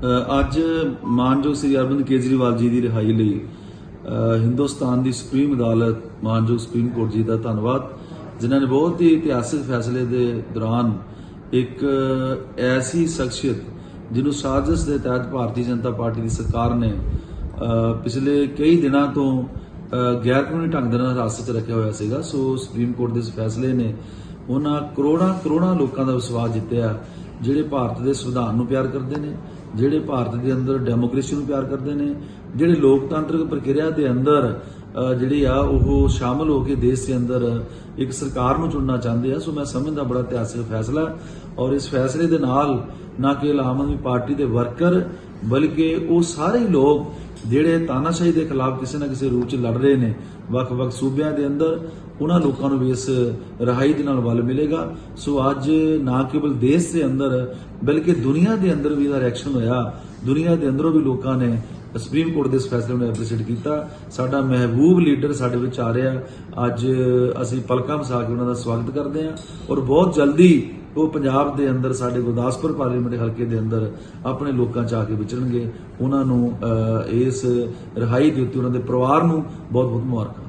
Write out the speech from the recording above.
ਅੱਜ ਮਾਨਯੋਗ ਸ੍ਰੀ ਅਰਵਿੰਦ ਕੇਜਰੀਵਾਲ ਜੀ ਦੀ ਰਿਹਾਈ ਲਈ ਹਿੰਦੁਸਤਾਨ ਦੀ ਸੁਪਰੀਮ ਅਦਾਲਤ, ਮਾਨਯੋਗ ਸੁਪਰੀਮ ਕੋਰਟ ਜੀ ਦਾ ਧੰਨਵਾਦ, ਜਿਨ੍ਹਾਂ ਨੇ ਬਹੁਤ ਹੀ ਇਤਿਹਾਸਿਕ ਫੈਸਲੇ ਦੇ ਦੌਰਾਨ ਇੱਕ ਐਸੀ ਸ਼ਖਸੀਅਤ ਜਿਹਨੂੰ ਸਾਜ਼ਿਸ਼ ਦੇ ਤਹਿਤ ਭਾਰਤੀ ਜਨਤਾ ਪਾਰਟੀ ਦੀ ਸਰਕਾਰ ਨੇ ਪਿਛਲੇ ਕਈ ਦਿਨਾਂ ਤੋਂ ਗੈਰ ਕਾਨੂੰਨੀ ਢੰਗ ਦੇ ਨਾਲ ਹਿਰਾਸਤ 'ਚ ਰੱਖਿਆ ਹੋਇਆ ਸੀਗਾ। ਸੋ ਸੁਪਰੀਮ ਕੋਰਟ ਦੇ ਇਸ ਫੈਸਲੇ ਨੇ ਉਹਨਾਂ ਕਰੋੜਾਂ ਕਰੋੜਾਂ ਲੋਕਾਂ ਦਾ ਵਿਸ਼ਵਾਸ ਜਿੱਤਿਆ। ਜਿਹੜੇ ਭਾਰਤ ਦੇ ਸੰਵਿਧਾਨ ਨੂੰ ਪਿਆਰ ਕਰਦੇ ਨੇ, ਜਿਹੜੇ ਭਾਰਤ ਦੇ ਅੰਦਰ ਡੈਮੋਕ੍ਰੇਸੀ ਨੂੰ ਪਿਆਰ ਕਰਦੇ ਨੇ, ਜਿਹੜੇ ਲੋਕਤੰਤਰਿਕ ਪ੍ਰਕਿਰਿਆ ਦੇ ਅੰਦਰ ਜਿਹੜੀ ਆ, ਉਹ ਸ਼ਾਮਲ ਹੋ ਕੇ ਦੇਸ਼ ਦੇ ਅੰਦਰ ਇੱਕ ਸਰਕਾਰ ਨੂੰ ਚੁਣਨਾ ਚਾਹੁੰਦੇ ਆ, ਸੋ ਮੈਂ ਸਮਝਦਾ ਬੜਾ ਇਤਿਹਾਸਿਕ ਫੈਸਲਾ ਔਰ ਇਸ ਫੈਸਲੇ ਦੇ ਨਾਲ ਨਾ ਕੇਵਲ ਆਮ ਆਦਮੀ ਪਾਰਟੀ ਦੇ ਵਰਕਰ ਬਲਕਿ ਉਹ ਸਾਰੇ ਲੋਕ ਜਿਹੜੇ ਤਾਨਾਸ਼ਾਹੀ ਦੇ ਖਿਲਾਫ ਕਿਸੇ ਨਾ ਕਿਸੇ ਰੂਪ ਚ ਲੜ ਰਹੇ ਨੇ, ਵੱਖ-ਵੱਖ ਸੂਬਿਆਂ ਦੇ ਅੰਦਰ, ਉਹਨਾਂ ਲੋਕਾਂ ਨੂੰ ਵੀ ਇਸ ਰਹਾਈ ਦੇ ਨਾਲ ਵੱਲ ਮਿਲੇਗਾ। ਸੋ ਅੱਜ ਨਾ ਕੇਵਲ ਦੇਸ਼ ਦੇ ਅੰਦਰ, ਬਲਕਿ ਦੁਨੀਆ ਦੇ ਅੰਦਰ ਵੀ ਇਹਦਾ ਰਿਐਕਸ਼ਨ ਹੋਇਆ। ਦੁਨੀਆ ਦੇ ਅੰਦਰੋਂ ਵੀ ਲੋਕਾਂ ਨੇ ਸੁਪਰੀਮ ਕੋਰਟ ਦੇ ਇਸ ਫੈਸਲੇ ਨੂੰ ਐਪਰੀਸ਼ੀਏਟ ਕੀਤਾ। ਸਾਡਾ ਮਹਿਬੂਬ ਲੀਡਰ ਸਾਡੇ ਵਿੱਚ ਆ ਰਿਹਾ। ਅੱਜ ਅਸੀਂ ਪਲਕਾਂ ਮਸਾ ਕੇ ਉਹਨਾਂ ਦਾ ਸਵਾਗਤ ਕਰਦੇ ਹਾਂ ਔਰ ਬਹੁਤ ਜਲਦੀ ਉਹ ਪੰਜਾਬ ਦੇ ਅੰਦਰ ਸਾਡੇ ਗੁਰਦਾਸਪੁਰ ਪਾਰਲੀਮੈਂਟ ਹਲਕੇ ਦੇ ਅੰਦਰ ਆਪਣੇ ਲੋਕਾਂ ਚ ਆ ਕੇ ਵਿਚਰਨਗੇ। ਉਹਨਾਂ ਨੂੰ ਇਸ ਰਿਹਾਈ ਦੇ ਉੱਤੇ ਉਹਨਾਂ ਦੇ ਪਰਿਵਾਰ ਨੂੰ ਬਹੁਤ ਬਹੁਤ ਮੁਬਾਰਕਾਂ।